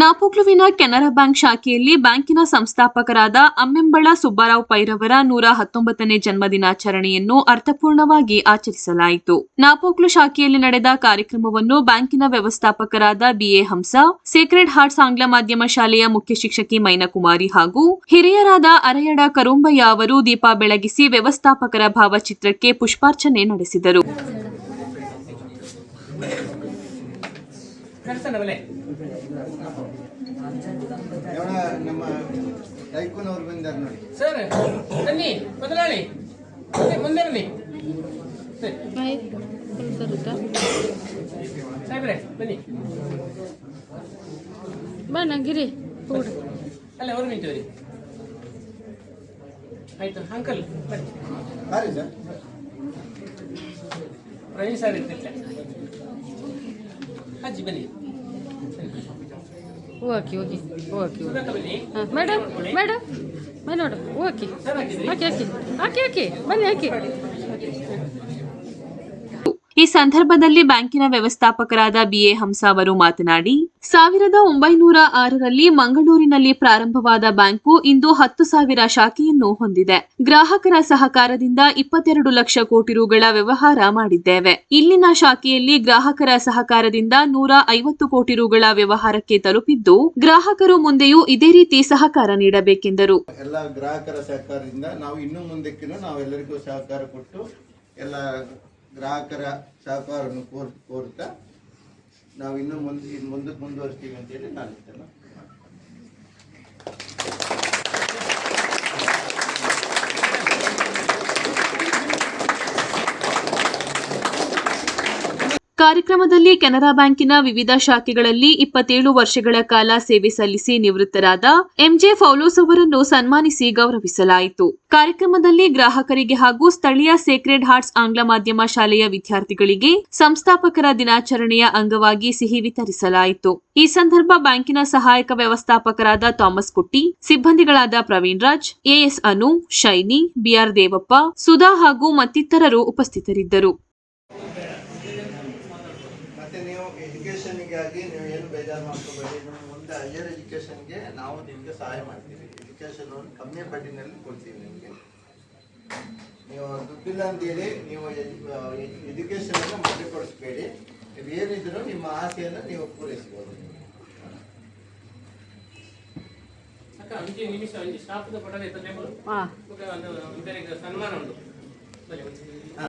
ನಾಪೋಕ್ಲುವಿನ Canara bank ಶಾಖೆಯಲ್ಲಿ ಬ್ಯಾಂಕಿನ ಸಂಸ್ಥಾಪಕರಾದ ಅಮ್ಮೆಂಬಳ ಸುಬ್ಬಾರಾವ್ ಪೈರವರ ನೂರ ಹತ್ತೊಂಬತ್ತನೇ ಜನ್ಮದಿನಾಚರಣೆಯನ್ನು ಅರ್ಥಪೂರ್ಣವಾಗಿ ಆಚರಿಸಲಾಯಿತು. ನಾಪೋಕ್ಲು ಶಾಖೆಯಲ್ಲಿ ನಡೆದ ಕಾರ್ಯಕ್ರಮವನ್ನು ಬ್ಯಾಂಕಿನ ವ್ಯವಸ್ಥಾಪಕರಾದ B A Hamsa sacred hearts ಆಂಗ್ಲ ಮಾಧ್ಯಮ ಶಾಲೆಯ ಮುಖ್ಯ ಶಿಕ್ಷಕಿ ಮೈನಕುಮಾರಿ ಹಾಗೂ ಹಿರಿಯರಾದ ಅರೆಯಡ ಕರುಂಬಯ್ಯ ಅವರು ದೀಪ ಬೆಳಗಿಸಿ ವ್ಯವಸ್ಥಾಪಕರ ಭಾವಚಿತ್ರಕ್ಕೆ ಪುಷ್ಪಾರ್ಚನೆ ನಡೆಸಿದರು. ನಮ್ಮ ಟೈಕೂನ್ ಅವ್ರು ಬಂದಾರ ನೋಡಿ. ಸರ್ ಬನ್ನಿ ಬದಲಾಳಿ ಮುಂದೆ ಬನ್ನಿ. ಸರಿ. ಬಾಯ್ ಬರುತ್ತಾ ಸಾಹೇಬ್ರೆ ಬನ್ನಿ. ಬಣ್ಣ ಗಿರಿ ಕೂಡ ಅಲ್ಲ ಅವ್ರು ನಿಂತೀವ್ರಿ ಆಯ್ತು ಅಂಕಲ್ ಬನ್ನಿ ಸರ್? ಪ್ರವೀಣ್ ಸರ್ ಇರ್ತಿಲ್ಲ ಅಜ್ಜಿ ಬನ್ನಿ ಓಕೆ ಓಕೆ ಓಕೆ. ಬನ್ನಿ. ಹಾಂ ಮೇಡಮ್ ಮೇಡಮ್ ಬನ್ನಿ ನೋಡು ಓಕೆ ಓಕೆ ಹಾಕಿ ಹಾಕಿ ಹಾಕಿ ಬನ್ನಿ ಹಾಕಿ ಈ ಸಂದರ್ಭದಲ್ಲಿ ಬ್ಯಾಂಕಿನ ವ್ಯವಸ್ಥಾಪಕರಾದ ಬಿಎ ಹಂಸ ಅವರು ಮಾತನಾಡಿ, ಸಾವಿರದ ಒಂಬೈನೂರ ಆರರಲ್ಲಿ ಮಂಗಳೂರಿನಲ್ಲಿ ಪ್ರಾರಂಭವಾದ ಬ್ಯಾಂಕು ಇಂದು ಹತ್ತು ಸಾವಿರ ಶಾಖೆಯನ್ನು ಹೊಂದಿದೆ. ಗ್ರಾಹಕರ ಸಹಕಾರದಿಂದ ಇಪ್ಪತ್ತೆರಡು ಲಕ್ಷ ಕೋಟಿ ರುಗಳ ವ್ಯವಹಾರ ಮಾಡಿದ್ದೇವೆ. ಇಲ್ಲಿನ ಶಾಖೆಯಲ್ಲಿ ಗ್ರಾಹಕರ ಸಹಕಾರದಿಂದ ನೂರ ಐವತ್ತು ಕೋಟಿ ರುಗಳ ವ್ಯವಹಾರಕ್ಕೆ ತಲುಪಿದ್ದು, ಗ್ರಾಹಕರು ಮುಂದೆಯೂ ಇದೇ ರೀತಿ ಸಹಕಾರ ನೀಡಬೇಕೆಂದರು. ಎಲ್ಲ ಗ್ರಾಹಕರ ಸಹಕಾರದಿಂದ ನಾವು ಇನ್ನು ಮುಂದಕ್ಕೆ ನಾವೆಲ್ಲರಿಗೂ ಸಹಕಾರ ಕೊಟ್ಟು ಎಲ್ಲ ಗ್ರಾಹಕರ ಸಹಕಾರವನ್ನು ಕೋರ್ ಕೋರ್ತಾ ನಾವು ಇನ್ನೂ ಮುಂದೆ ಇನ್ನು ಮುಂದಕ್ಕೆ ಮುಂದುವರಿಸ್ತೀವಿ ಅಂತೇಳಿ ನಾನು ಇಷ್ಟೆಲ್ಲ ಕಾರ್ಯಕ್ರಮದಲ್ಲಿ ಕೆನರಾ ಬ್ಯಾಂಕಿನ ವಿವಿಧ ಶಾಖೆಗಳಲ್ಲಿ ಇಪ್ಪತ್ತೇಳು ವರ್ಷಗಳ ಕಾಲ ಸೇವೆ ಸಲ್ಲಿಸಿ ನಿವೃತ್ತರಾದ ಎಂಜೆ ಫೌಲೋಸ್ ಅವರನ್ನು ಸನ್ಮಾನಿಸಿ ಗೌರವಿಸಲಾಯಿತು. ಕಾರ್ಯಕ್ರಮದಲ್ಲಿ ಗ್ರಾಹಕರಿಗೆ ಹಾಗೂ ಸ್ಥಳೀಯ ಸೇಕ್ರೆಡ್ ಹಾರ್ಟ್ಸ್ ಆಂಗ್ಲ ಮಾಧ್ಯಮ ಶಾಲೆಯ ವಿದ್ಯಾರ್ಥಿಗಳಿಗೆ ಸಂಸ್ಥಾಪಕರ ದಿನಾಚರಣೆಯ ಅಂಗವಾಗಿ ಸಿಹಿ ವಿತರಿಸಲಾಯಿತು. ಈ ಸಂದರ್ಭ ಬ್ಯಾಂಕಿನ ಸಹಾಯಕ ವ್ಯವಸ್ಥಾಪಕರಾದ ಥಾಮಸ್ ಕುಟ್ಟಿ, ಸಿಬ್ಬಂದಿಗಳಾದ ಪ್ರವೀಣ್ ರಾಜ್, ಎಎಸ್ ಅನು, ಶೈನಿ ಬಿಆರ್ ದೇವಪ್ಪ, ಸುಧಾ ಹಾಗೂ ಮತ್ತಿತರರು ಉಪಸ್ಥಿತರಿದ್ದರು. ಮತ್ತೆ ನೀವು ಎಜುಕೇಷನ್ಗಾಗಿ ನೀವು ಏನು ಬೇಜಾರು ಮಾಡ್ಕೋಬೇಡಿ. ನಿಮ್ಮ ಮುಂದೆ ಹೈಯರ್ ಎಜುಕೇಷನ್ಗೆ ನಾವು ನಿಮಗೆ ಸಹಾಯ ಮಾಡ್ತೀವಿ. ಎಜುಕೇಷನ್ ಲೋನ್ ಕಮ್ಮಿ ಬಡ್ಡಿನಲ್ಲಿ ಕೊಡ್ತೀವಿ ನಿಮಗೆ. ನೀವು ದುಡ್ಡಿಲ್ಲ ಅಂತೇಳಿ ನೀವು ಎಜುಕೇಷನನ್ನು ಮಾಡಿಕೊಡಿಸ್ಬೇಡಿ. ನೀವು ಏನಿದ್ರು ನಿಮ್ಮ ಆಸೆಯನ್ನು ನೀವು ಪೂರೈಸ್ಬೋದು. ಸನ್ಮಾನ ಉಂಟು.